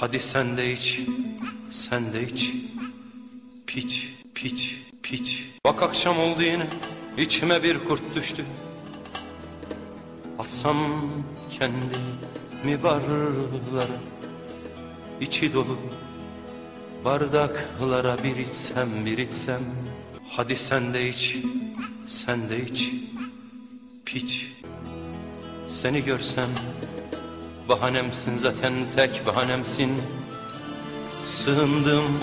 Hadi sen de iç, sen de iç. Piç, piç, piç. Bak akşam oldu yine, içime bir kurt düştü. Atsam kendimi barlara, içi dolu bardaklara bir içsem bir içsem. Hadi sen de iç, sen de iç. Piç, seni görsem Bahanemsin zaten tek bahanemsin Sığındım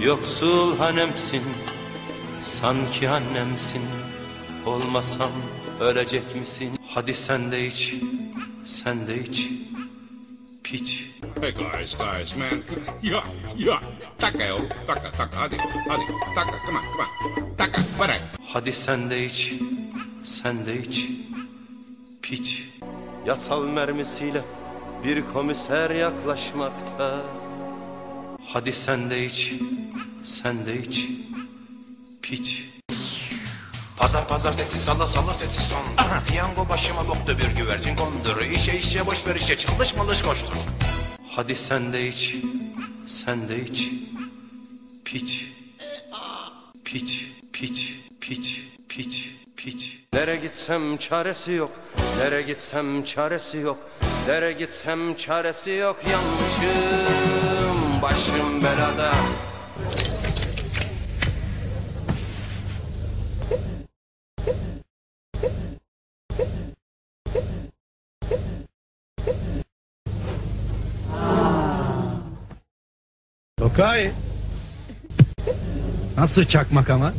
yoksul hanemsin Sanki annemsin Olmasam ölecek misin Hadi sen de iç Sen de iç Piç Hey guys, guys, man. Yeah, yeah. Taka yavrum, taka, taka. Hadi, hadi. Taka, come on, come on. Taka, bırak. Hadi sen de iç Sen de iç Piç Yasal mermisiyle bir komiser yaklaşmakta Hadi sen de iç Sen de iç Piç Pazar pazartesi salla sallartesi son Aha piyango başıma boktu bir güvercin kondur İşe işe boş ver işe çalış malış koştur Hadi sen de iç, sen de iç. Piç, piç, piç, piç, piç, piç. Nere gitsem çaresi yok, nere gitsem çaresi yok. Nere gitsem çaresi yok, yanlışım başım belada. Okay. Nasıl çakmak ama?